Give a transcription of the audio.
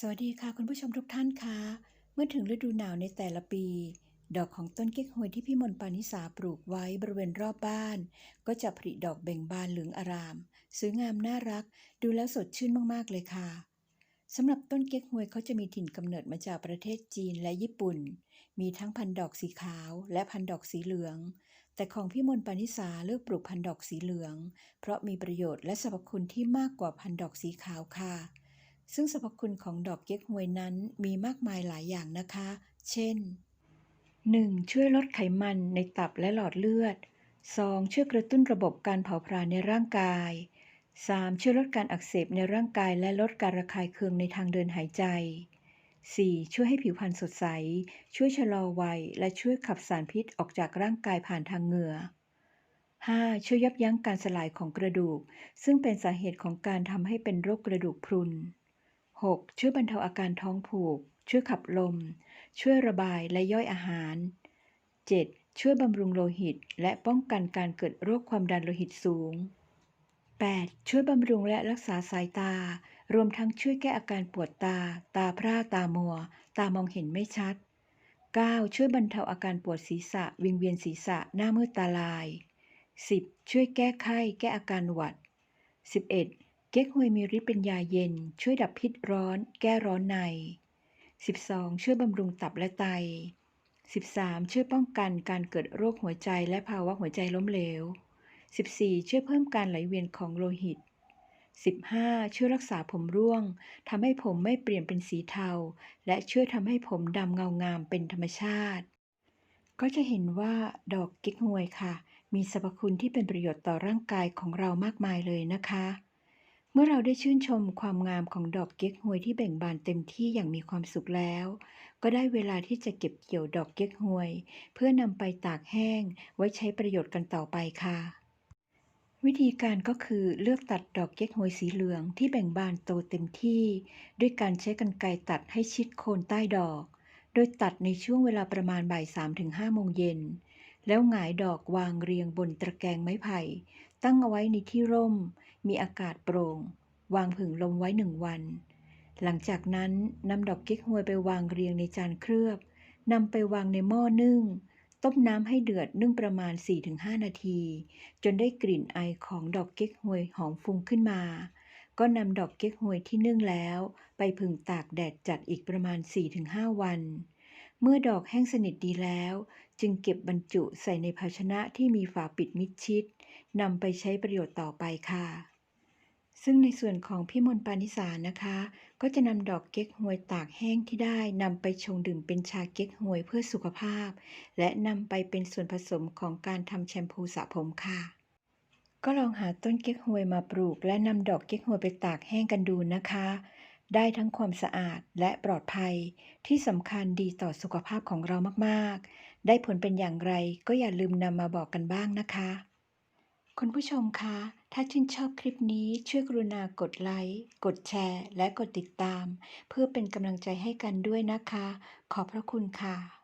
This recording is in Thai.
สวัสดีค่ะคุณผู้ชมทุกท่านคะเมื่อถึงฤดูหนาวในแต่ละปี ดอกของต้นเก๊กฮวยที่พี่มนต์ปานิสาปลูกไว้บริเวณรอบบ้าน ก็จะผลิดอกเบ่งบานเหลืองอาราม สวยงามน่ารัก ดูแล้วสดชื่นมากๆเลยค่ะสำหรับต้นเก๊กฮวยเขาจะมีถิ่นกำเนิดมาจากประเทศจีนและญี่ปุ่น มีทั้งพันธุ์ดอกสีขาวและพันธุ์ดอกสีเหลือง แต่ของพี่มนต์ปานิสาเลือกปลูกพันธุ์ดอกสีเหลือง เพราะมีประโยชน์และสรรพคุณที่มากกว่าพันธุ์ดอกสีขาวค่ะ ซึ่งสรรพคุณของดอกเก๊กฮวยนั้นมีมากมายหลายอย่างนะคะ เช่น 1. ช่วยลดไขมันในตับและหลอดเลือด 2. ช่วยกระตุ้นระบบการเผาผลาญในร่างกาย 3. ช่วยลดการอักเสบในร่างกายและลดการระคายเคืองในทางเดินหายใจ 4. ช่วยให้ผิวพรรณสดใส ช่วยชะลอวัย และช่วยขับสารพิษออกจากร่างกายผ่านทางเหงื่อ 5. ช่วยยับยั้งการสลายของกระดูก ซึ่งเป็นสาเหตุของการทำให้เป็นโรคกระดูกพรุน 6. ช่วยบรรเทาอาการท้องผูก ช่วยขับลม ช่วยระบายและย่อยอาหาร 7. ช่วยบำรุงโลหิต และป้องกันการเกิดโรคความดันโลหิตสูง 8. ช่วยบำรุงและรักษาสายตา รวมทั้งช่วยแก้อาการปวดตา ตาพร่าตามัว ตามองเห็นไม่ชัด 9. ช่วยบรรเทาอาการปวดศีรษะ วิงเวียนศีรษะ หน้ามืดตาลาย 10. ช่วยแก้ไข้ แก้อาการหวัด 11. เก๊กฮวยมีฤทธิ์เป็นยาเย็น ช่วยดับพิษร้อน แก้ร้อนใน 12. ช่วยบำรุงตับและไต 13. ช่วยป้องกันการเกิดโรคหัวใจและภาวะหัวใจล้มเหลว 14. ช่วยเพิ่มการไหลเวียนของโลหิต 15. ช่วยรักษาผมร่วงทำให้ผมไม่เปลี่ยนเป็นสีเทา และช่วยทำให้ผมดำเงางามเป็นธรรมชาติ ก็จะเห็นว่าดอกเก๊กฮวยค่ะ มีสรรพคุณที่เป็นประโยชน์ต่อร่างกายของเรามากมายเลยนะคะ เมื่อเราได้ชื่นชมความงามของดอกเก๊กฮวยที่เบ่งบานเต็มที่อย่างมีความสุขแล้ว ก็ได้เวลาที่จะเก็บเกี่ยวดอกเก๊กฮวย เพื่อนำไปตากแห้ง ไว้ใช้ประโยชน์กันต่อไปค่ะ วิธีการก็คือเลือกตัดดอกเก๊กฮวยสีเหลืองที่แบ่งบานโตเต็มที่ ด้วยการใช้กรรไกรตัดให้ชิดโคนใต้ดอก โดยตัดในช่วงเวลาประมาณบ่าย3ถึง5โมงเย็น แล้วหงายดอกวางเรียงบนตะแกรงไม้ไผ่ ตั้งเอาไว้ในที่ร่ม มีอากาศโปร่ง วางผึ่งลมไว้หนึ่งวัน หลังจากนั้นนำดอกเก๊กฮวยไปวางเรียงในจานเคลือบนำไปวางในหม้อนึ่ง ต้มน้ำให้เดือดนึ่งประมาณ 4-5 นาที จนได้กลิ่นไอของดอกเก๊กฮวยหอมฟุ้งขึ้นมา ก็นำดอกเก๊กฮวยที่นึ่งแล้ว ไปผึ่งตากแดดจัดอีกประมาณ 4-5 วัน เมื่อดอกแห้งสนิทดีแล้ว จึงเก็บบรรจุใส่ในภาชนะที่มีฝาปิดมิดชิดนำไปใช้ประโยชน์ต่อไปค่ะ ซึ่งในส่วนของพี่มนต์ปานิสานะคะ ก็จะนำดอกเก๊กฮวยตากแห้งที่ได้นำไปชงดื่มเป็นชาเก๊กฮวยเพื่อสุขภาพ และนำไปเป็นส่วนผสมของการทำแชมพูสระผมค่ะก็ลองหาต้นเก๊กฮวยมาปลูก และนำดอกเก๊กฮวยไปตากแห้งกันดูนะคะ ได้ทั้งความสะอาดและปลอดภัยที่สำคัญดีต่อสุขภาพของเรามากๆ ได้ผลเป็นอย่างไรก็อย่าลืมนำมาบอกกันบ้างนะคะ คุณผู้ชมคะ ถ้าชื่นชอบคลิปนี้ช่วยกรุณากดไลค์ กดแชร์ และกดติดตาม เพื่อเป็นกำลังใจให้กันด้วยนะคะ ขอบพระคุณค่ะ